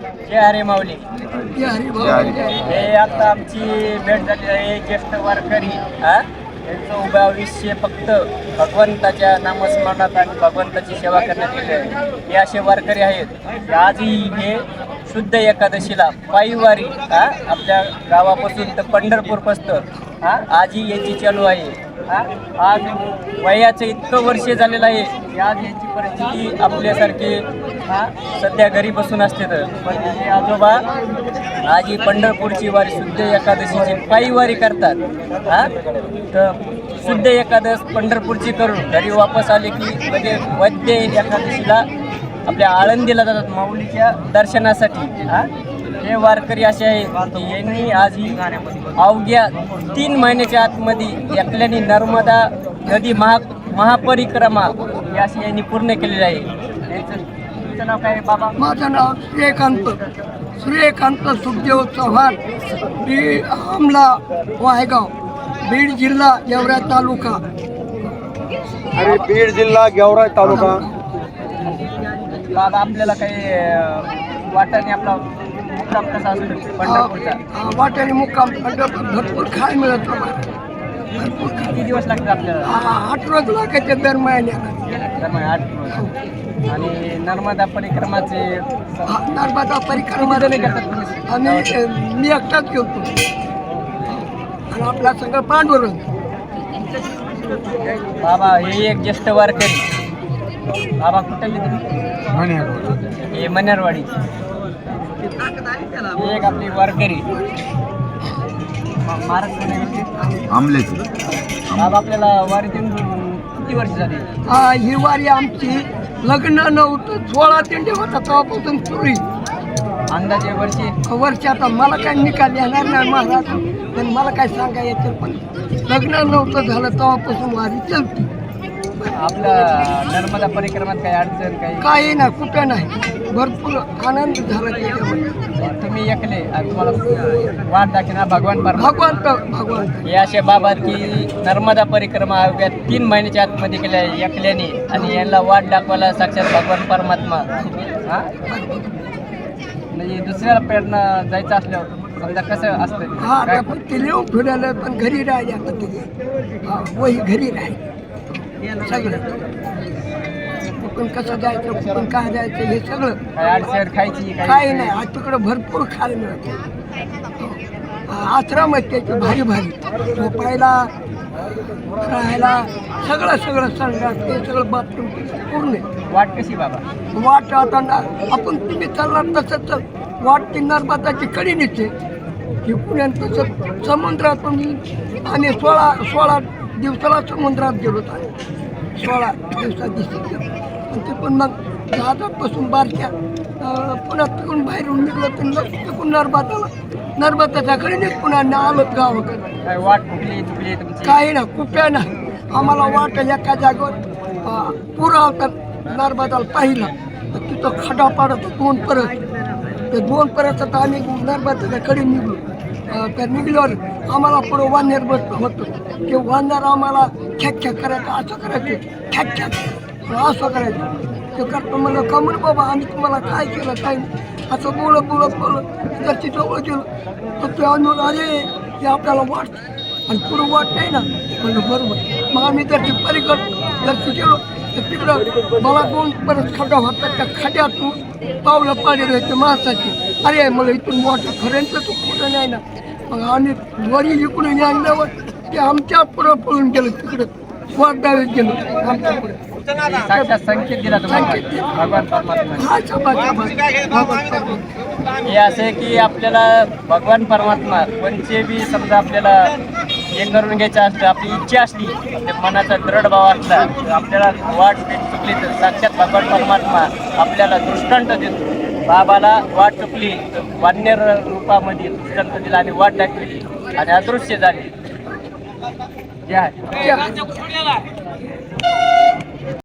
जय हरे माऊली. जय हरी बाबा जय हरी. हे आता आमची भेट झाली आहे ज्येष्ठ वारकरी. हा? यांचं उभं आयुष्य फक्त भगवंताच्या नामस्मरणात आणि भगवंताची सेवा करण्यात गेले आहे. हे असे वारकरी आहेत. आजही हे शुद्ध एकादशीला पायीवारी हा आपल्या गावापासून तर पंढरपूर पसतं हा आजही याची चालू आहे. आज वयाचं इतकं वर्ष झालेलं आहे की आज यांची परिस्थिती आपल्यासारखी हा सध्या घरी बसून असते तर. पण हे आजोबा आज ही पंढरपूरची वारी शुद्ध एकादशीची पायी वारी करतात हा? तर शुद्ध एकादश पंढरपूरची करून घरी वापस आले की म्हणजे वैद्य एकादशीला आपल्या आळंदीला जातात माऊलीच्या दर्शनासाठी हा? हे वारकरी असे आहेत की यांनी आज ही अवघ्या तीन महिन्याच्या आतमध्ये एकल्याने नर्मदा नदी महा महापरिक्रमा ही अशी यांनी पूर्ण केलेली आहे. यांचं तुमचं नाव काय आहे बाबा? माझं नाव सूर्यकांत सूर्यकांत सुखदेव चव्हाण. मी आमला वायगाव बीड जिल्हा गेवरा तालुका. आणि बीड जिल्हा गेवराई तालुका. बाबा आपल्याला काही वाटाने आपला मुक्काम कसा असतो पंढरपूरचा. वाट्याने मुक्काम पंढरपूर भरपूर खाय मिळत आम्हाला. भरपूर खाय. किती दिवस लागतात आपल्याला? आठ रोज लागायचे दर महिन्याला दरम्यान आठ दिवस आणि नर्मदा परिक्रमाचे हा, नर्मदा परिक्रमा जण करतात तुम्ही? आम्ही मी एकटाच आणि आपला सगळं पांडुरंग. बाबा हे एक ज्येष्ठ वारकरी. बाबा कुठले तुम्ही? हे मन्यारवाडी हे एक आपली वारकरी. मा- महाराष्ट्र. आमलेची बाबा आपल्याला वारी देऊन किती वर्ष झाली? हा, ही वारी आमची लग्न नव्हतं सोळा दिंडे होता तेव्हापासून सुरू. अंदाजे वर्षी? वर्षाचा मला काय निकाल येणार नाही महाराज पण मला काय सांगा येतं पण. लग्न नव्हतं झालं तेव्हापासून वारी चलती. आपलं नर्मदा परिक्रमात काही अडचण काही? काही नाही कुठं नाही. भरपूर आनंद झाला तुम्ही एकले आणि तुम्हाला वाट दाखिना भगवान परमा भगवंत भगवंत हे असे बाबा की नर्मदा परिक्रमा अवघ्या तीन महिन्याच्या आतमध्ये केल्या एकल्याने आणि यांना वाट दाखवायला साक्षात भगवान परमात्मा. हा? म्हणजे दुसऱ्याला प्रेरणा जायचं असल्यावर समजा कसं हा असतं ते लिहून फिरायला पण घरी राहिले आता ते. हा, वही घरी राहिले. सगळं. कुठून कसं जायचं कुठून काय जायचं हे सगळं. अडचण खायची काही नाही. आज तिकडं भरपूर खायला मिळत. आश्रम आहेत त्याचे भारी भारी. झोपायला राहायला सगळं सगळं संघात ते सगळं बाथरूम पूर्ण. वाट कशी बाबा? वाट आता आपण तुम्ही चालणार तसंच. वाट ती नर्मदाची कडी निघते इकडून तसं समुद्रातून आम्ही सोळा सोळा दिवसाला समुद्रात गेलो होतो. सोळा दिवसात दिसत आणि तिकडून मग जहाजापासून बारक्या पुन्हा तिकडून बाहेरून निघलो तर न- तिकडून नर्मदाला नर्मदाच्या कडे पुन्हा आलो गावाकडे. वाट कुठली चुकली काही ना कुठे ना. आम्हाला वाटत एका जागेवर पुरा होता. नर्मदाला पाहिला. तर तिथं खडा पाडत दोन परत. ते दोन परत आम्ही नर्मदाच्या कडे निघलो. त्या निघल्यावर आम्हाला पुढं वानेर बसत होतं. ते वानर आम्हाला खेक खेक करायचं असं करायचं खेक खेक असं करायचं. ते करतो म्हणलं कमर बाबा आम्ही तुम्हाला काय केलं काय असं बोलत बोलत बोलत जर तिथं जवळ गेलो. तर ते अनुभव आले ते आपल्याला वाटतं आणि पुढं वाट नाही ना. म्हणलं बरोबर मग आम्ही त्याची पलीकड जर गेलो. तर तिकडं मला दोन परत खड्डा होतात त्या खड्ड्यातून पावलं पाणी राहायचे माणसाची. अरे मला इथून मोठं खऱ्यांच तू कुठं नाही ना. मग आम्ही वरी इकडून आणल्यावर ते आमच्या पुढं पळून गेलं तिकडं. वाटावीत गेलो. आमच्या पुढे. साक्षात संकेत दिला तुम्हाला. भगवान परमात्मा. हा हे असं आहे की आपल्याला भगवान परमात्मा कोणचे बी समजा आपल्याला हे करून घ्यायचं असतं आपली इच्छा असली आपल्या मनाचा दृढ भाव असला आपल्याला वाट पेट चुकली तर साक्षात भगवान परमात्मा आपल्याला दृष्टांत देतो. बाबाला वाट चुकली. तर वान्यर रूपामध्ये गणपतीला दिला आणि वाट दाखवली आणि अदृश्य झाली. जे आहे